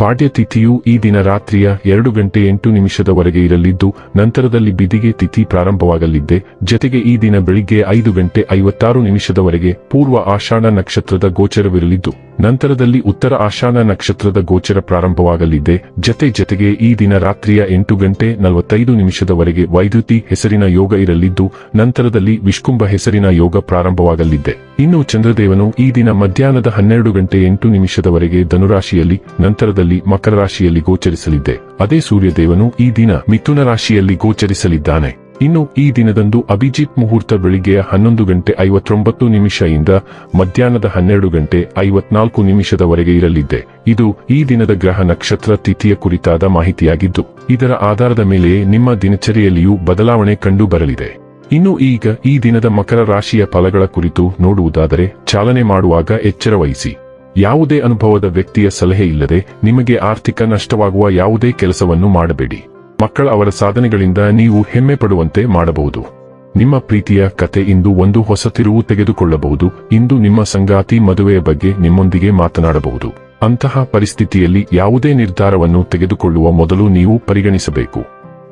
ಪಾಡ್ಯ ತಿಥಿಯು ಈ ದಿನ ರಾತ್ರಿಯ ಎರಡು ಗಂಟೆ ಎಂಟು ನಿಮಿಷದವರೆಗೆ ಇರಲಿದ್ದು, ನಂತರದಲ್ಲಿ ಬಿದಿಗೆ ತಿಥಿ ಪ್ರಾರಂಭವಾಗಲಿದ್ದೆ. ಜತೆಗೆ ಈ ದಿನ ಬೆಳಿಗ್ಗೆ ಐದು ಗಂಟೆ ಐವತ್ತಾರು ನಿಮಿಷದವರೆಗೆ ಪೂರ್ವ ಆಷಾಢ ನಕ್ಷತ್ರದ ಗೋಚರವಿರಲಿದ್ದು, ನಂತರದಲ್ಲಿ ಉತ್ತರ ಆಷಾಢ ನಕ್ಷತ್ರದ ಗೋಚರ ಪ್ರಾರಂಭವಾಗಲಿದೆ ಜತೆ ಜತೆಗೆ ಈ ದಿನ ರಾತ್ರಿಯ ಎಂಟು ಗಂಟೆ ನಲವತ್ತೈದು ನಿಮಿಷದವರೆಗೆ ವೈದ್ಯುತಿ ಹೆಸರಿನ ಯೋಗ ಇರಲಿದ್ದು, ನಂತರದಲ್ಲಿ ವಿಷ್ಕುಂಭ ಹೆಸರಿನ ಯೋಗ ಪ್ರಾರಂಭವಾಗಲಿದೆ ಇನ್ನು ಚಂದ್ರದೇವನು ಈ ದಿನ ಮಧ್ಯಾಹ್ನದ ಹನ್ನೆರಡು ಗಂಟೆ ಎಂಟು ನಿಮಿಷದವರೆಗೆ ಧನುರಾಶಿಯಲ್ಲಿ, ನಂತರದಲ್ಲಿ ಮಕರ ರಾಶಿಯಲ್ಲಿ ಗೋಚರಿಸಲಿದ್ದೆ. ಅದೇ ಸೂರ್ಯದೇವನು ಈ ದಿನ ಮಿಥುನ ರಾಶಿಯಲ್ಲಿ ಗೋಚರಿಸಲಿದ್ದಾನೆ. ಇನ್ನು ಈ ದಿನದಂದು ಅಭಿಜಿತ್ ಮುಹೂರ್ತ ಬೆಳಿಗ್ಗೆಯ ಹನ್ನೊಂದು ಗಂಟೆ ಐವತ್ತೊಂಬತ್ತು ನಿಮಿಷದಿಂದ ಮಧ್ಯಾಹ್ನದ ಹನ್ನೆರಡು ಗಂಟೆ ಐವತ್ನಾಲ್ಕು ನಿಮಿಷದವರೆಗೆ ಇರಲಿದ್ದೆ. ಇದು ಈ ದಿನದ ಗ್ರಹ ನಕ್ಷತ್ರ ತಿಥಿಯ ಕುರಿತಾದ ಮಾಹಿತಿಯಾಗಿದ್ದು, ಇದರ ಆಧಾರದ ಮೇಲೆ ನಿಮ್ಮ ದಿನಚರಿಯಲ್ಲಿಯೂ ಬದಲಾವಣೆ ಕಂಡು ಬರಲಿದೆ ಇನ್ನು ಈಗ ಈ ದಿನದ ಮಕರ ರಾಶಿಯ ಫಲಗಳ ಕುರಿತು ನೋಡುವುದಾದರೆ ಚಾಲನೆ ಮಾಡುವಾಗ ಎಚ್ಚರ ವಹಿಸಿ ಯಾವುದೇ ಅನುಭವದ ವ್ಯಕ್ತಿಯ ಸಲಹೆ ಇಲ್ಲದೆ ನಿಮಗೆ ಆರ್ಥಿಕ ನಷ್ಟವಾಗುವ ಯಾವುದೇ ಕೆಲಸವನ್ನು ಮಾಡಬೇಡಿ. ಮಕ್ಕಳ ಅವರ ಸಾಧನೆಗಳಿಂದ ನೀವು ಹೆಮ್ಮೆ ಪಡುವಂತೆ ಮಾಡಬಹುದು. ನಿಮ್ಮ ಪ್ರೀತಿಯ ಕತೆ ಇಂದು ಒಂದು ಹೊಸ ತಿರುವು ತೆಗೆದುಕೊಳ್ಳಬಹುದು. ಇಂದು ನಿಮ್ಮ ಸಂಗಾತಿ ಮದುವೆಯ ಬಗ್ಗೆ ನಿಮ್ಮೊಂದಿಗೆ ಮಾತನಾಡಬಹುದು. ಅಂತಹ ಪರಿಸ್ಥಿತಿಯಲ್ಲಿ ಯಾವುದೇ ನಿರ್ಧಾರವನ್ನು ತೆಗೆದುಕೊಳ್ಳುವ ಮೊದಲು ನೀವು ಪರಿಗಣಿಸಬೇಕು.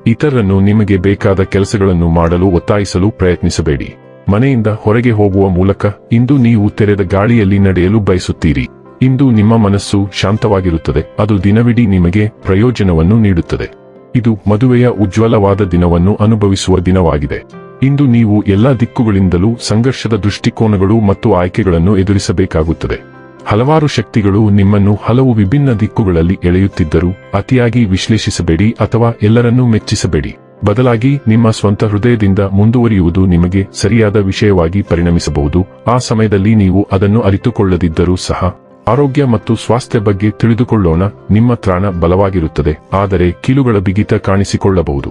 ಇತರರನ್ನು ನಿಮಗೆ ಬೇಕಾದ ಕೆಲಸಗಳನ್ನು ಮಾಡಲು ಒತ್ತಾಯಿಸಲು ಪ್ರಯತ್ನಿಸಬೇಡಿ. ಮನೆಯಿಂದ ಹೊರಗೆ ಹೋಗುವ ಮೂಲಕ ಇಂದು ನೀವು ತೆರೆದ ಗಾಳಿಯಲ್ಲಿ ನಡೆಯಲು ಬಯಸುತ್ತೀರಿ. ಇಂದು ನಿಮ್ಮ ಮನಸ್ಸು ಶಾಂತವಾಗಿರುತ್ತದೆ. ಅದು ದಿನವಿಡೀ ನಿಮಗೆ ಪ್ರಯೋಜನವನ್ನು ನೀಡುತ್ತದೆ. ಇದು ಮದುವೆಯ ಉಜ್ವಲವಾದ ದಿನವನ್ನು ಅನುಭವಿಸುವ ದಿನವಾಗಿದೆ. ಇಂದು ನೀವು ಎಲ್ಲಾ ದಿಕ್ಕುಗಳಿಂದಲೂ ಸಂಘರ್ಷದ ದೃಷ್ಟಿಕೋನಗಳು ಮತ್ತು ಆಯ್ಕೆಗಳನ್ನು ಎದುರಿಸಬೇಕಾಗುತ್ತದೆ. ಹಲವಾರು ಶಕ್ತಿಗಳು ನಿಮ್ಮನ್ನು ಹಲವು ವಿಭಿನ್ನ ದಿಕ್ಕುಗಳಲ್ಲಿ ಎಳೆಯುತ್ತಿದ್ದರೂ ಅತಿಯಾಗಿ ವಿಶ್ಲೇಷಿಸಬೇಡಿ ಅಥವಾ ಎಲ್ಲರನ್ನೂ ಮೆಚ್ಚಿಸಬೇಡಿ. ಬದಲಾಗಿ ನಿಮ್ಮ ಸ್ವಂತ ಹೃದಯದಿಂದ ಮುಂದುವರಿಯುವುದು ನಿಮಗೆ ಸರಿಯಾದ ವಿಷಯವಾಗಿ ಪರಿಣಮಿಸಬಹುದು. ಆ ಸಮಯದಲ್ಲಿ ನೀವು ಅದನ್ನು ಅರಿತುಕೊಳ್ಳದಿದ್ದರೂ ಸಹ ಆರೋಗ್ಯ ಮತ್ತು ಸ್ವಾಸ್ಥ್ಯ ಬಗ್ಗೆ ತಿಳಿದುಕೊಳ್ಳೋಣ. ನಿಮ್ಮ ತ್ರಾಣ ಬಲವಾಗಿರುತ್ತದೆ, ಆದರೆ ಕೀಲುಗಳ ಬಿಗಿತ ಕಾಣಿಸಿಕೊಳ್ಳಬಹುದು.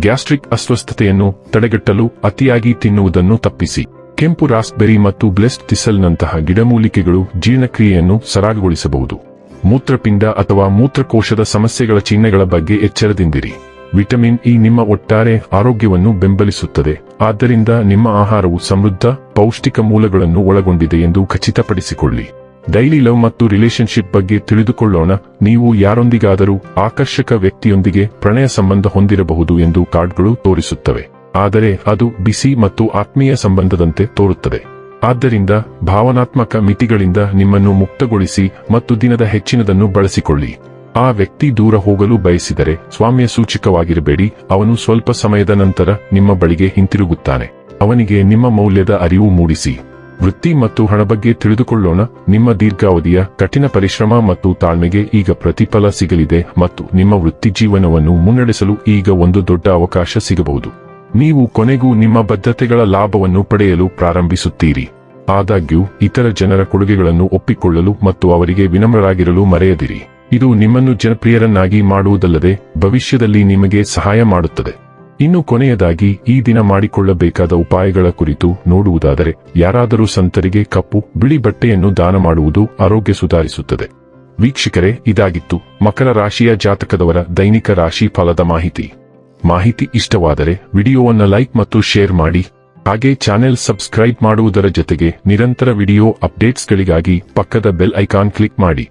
ಗ್ಯಾಸ್ಟ್ರಿಕ್ ಅಸ್ವಸ್ಥತೆಯನ್ನು ತಡೆಗಟ್ಟಲು ಅತಿಯಾಗಿ ತಿನ್ನುವುದನ್ನು ತಪ್ಪಿಸಿ. ಕೆಂಪು ರಾಸ್ಬೆರಿ ಮತ್ತು ಬ್ಲೆಸ್ಟ್ ತಿಸಲ್ನಂತಹ ಗಿಡಮೂಲಿಕೆಗಳು ಜೀರ್ಣಕ್ರಿಯೆಯನ್ನು ಸರಾಗಗೊಳಿಸಬಹುದು. ಮೂತ್ರಪಿಂಡ ಅಥವಾ ಮೂತ್ರಕೋಶದ ಸಮಸ್ಯೆಗಳ ಚಿಹ್ನೆಗಳ ಬಗ್ಗೆ ಎಚ್ಚರದಿಂದಿರಿ. ವಿಟಮಿನ್ ಇ ನಿಮ್ಮ ಒಟ್ಟಾರೆ ಆರೋಗ್ಯವನ್ನು ಬೆಂಬಲಿಸುತ್ತದೆ. ಆದ್ದರಿಂದ ನಿಮ್ಮ ಆಹಾರವು ಸಮೃದ್ಧ, ಪೌಷ್ಟಿಕ ಮೂಲಗಳನ್ನು ಒಳಗೊಂಡಿದೆ ಎಂದು ಖಚಿತಪಡಿಸಿಕೊಳ್ಳಿ. ಡೈಲಿ ಲವ್ ಮತ್ತು ರಿಲೇಶನ್ಶಿಪ್ ಬಗ್ಗೆ ತಿಳಿದುಕೊಳ್ಳೋಣ. ನೀವು ಯಾರೊಂದಿಗಾದರೂ ಆಕರ್ಷಕ ವ್ಯಕ್ತಿಯೊಂದಿಗೆ ಪ್ರಣಯ ಸಂಬಂಧ ಹೊಂದಿರಬಹುದು ಎಂದು ಕಾರ್ಡ್ಗಳು ತೋರಿಸುತ್ತವೆ. ಆದರೆ ಅದು ಬಿಸಿ ಮತ್ತು ಆತ್ಮೀಯ ಸಂಬಂಧದಂತೆ ತೋರುತ್ತದೆ. ಆದ್ದರಿಂದ ಭಾವನಾತ್ಮಕ ಮಿತಿಗಳಿಂದ ನಿಮ್ಮನ್ನು ಮುಕ್ತಗೊಳಿಸಿ ಮತ್ತು ದಿನದ ಹೆಚ್ಚಿನದನ್ನು ಬಳಸಿಕೊಳ್ಳಿ. ಆ ವ್ಯಕ್ತಿ ದೂರ ಹೋಗಲು ಬಯಸಿದರೆ ಸ್ವಾಮ್ಯ ಸೂಚಕವಾಗಿರಬೇಡಿ. ಅವನು ಸ್ವಲ್ಪ ಸಮಯದ ನಂತರ ನಿಮ್ಮ ಬಳಿಗೆ ಹಿಂತಿರುಗುತ್ತಾನೆ. ಅವನಿಗೆ ನಿಮ್ಮ ಮೌಲ್ಯದ ಅರಿವು ಮೂಡಿಸಿ. ವೃತ್ತಿ ಮತ್ತು ಹಣ ಬಗ್ಗೆ ತಿಳಿದುಕೊಳ್ಳೋಣ. ನಿಮ್ಮ ದೀರ್ಘಾವಧಿಯ ಕಠಿಣ ಪರಿಶ್ರಮ ಮತ್ತು ತಾಳ್ಮೆಗೆ ಈಗ ಪ್ರತಿಫಲ ಸಿಗಲಿದೆ ಮತ್ತು ನಿಮ್ಮ ವೃತ್ತಿ ಜೀವನವನ್ನು ಮುನ್ನಡೆಸಲು ಈಗ ಒಂದು ದೊಡ್ಡ ಅವಕಾಶ ಸಿಗಬಹುದು. ನೀವು ಕೊನೆಗೂ ನಿಮ್ಮ ಬದ್ಧತೆಗಳ ಲಾಭವನ್ನು ಪಡೆಯಲು ಪ್ರಾರಂಭಿಸುತ್ತೀರಿ. ಆದಾಗ್ಯೂ, ಇತರ ಜನರ ಕೊಡುಗೆಗಳನ್ನು ಒಪ್ಪಿಕೊಳ್ಳಲು ಮತ್ತು ಅವರಿಗೆ ವಿನಮ್ರರಾಗಿರಲು ಮರೆಯದಿರಿ. ಇದು ನಿಮ್ಮನ್ನು ಜನಪ್ರಿಯರನ್ನಾಗಿ ಮಾಡುವುದಲ್ಲದೆ ಭವಿಷ್ಯದಲ್ಲಿ ನಿಮಗೆ ಸಹಾಯ ಮಾಡುತ್ತದೆ. ಇನ್ನು ಕೊನೆಯದಾಗಿ, ಈ ದಿನ ಮಾಡಿಕೊಳ್ಳಬೇಕಾದ ಉಪಾಯಗಳ ಕುರಿತು ನೋಡುವುದಾದರೆ, ಯಾರಾದರೂ ಸಂತರಿಗೆ ಕಪ್ಪು, ಬಿಳಿ ಬಟ್ಟೆಯನ್ನು ದಾನ ಮಾಡುವುದು ಆರೋಗ್ಯ ಸುಧಾರಿಸುತ್ತದೆ. ವೀಕ್ಷಕರೇ, ಇದಾಗಿತ್ತು. ಮಕರ ರಾಶಿಯ ಜಾತಕದವರ ದೈನಿಕ ರಾಶಿ ಫಲದ ಮಾಹಿತಿ. ಮಾಹಿತಿ ಇಷ್ಟವಾದರೆ, ವಿಡಿಯೋವನ್ನು ಲೈಕ್ ಮತ್ತು ಶೇರ್ ಮಾಡಿ. ಹಾಗೆ ಚಾನೆಲ್ ಸಬ್ಸ್ಕ್ರೈಬ್ ಮಾಡುವುದರ ಜೊತೆಗೆ ನಿರಂತರ ವಿಡಿಯೋ ಅಪ್ಡೇಟ್ಸ್ಗಳಿಗಾಗಿ ಪಕ್ಕದ ಬೆಲ್ ಐಕಾನ್ ಕ್ಲಿಕ್ ಮಾಡಿ.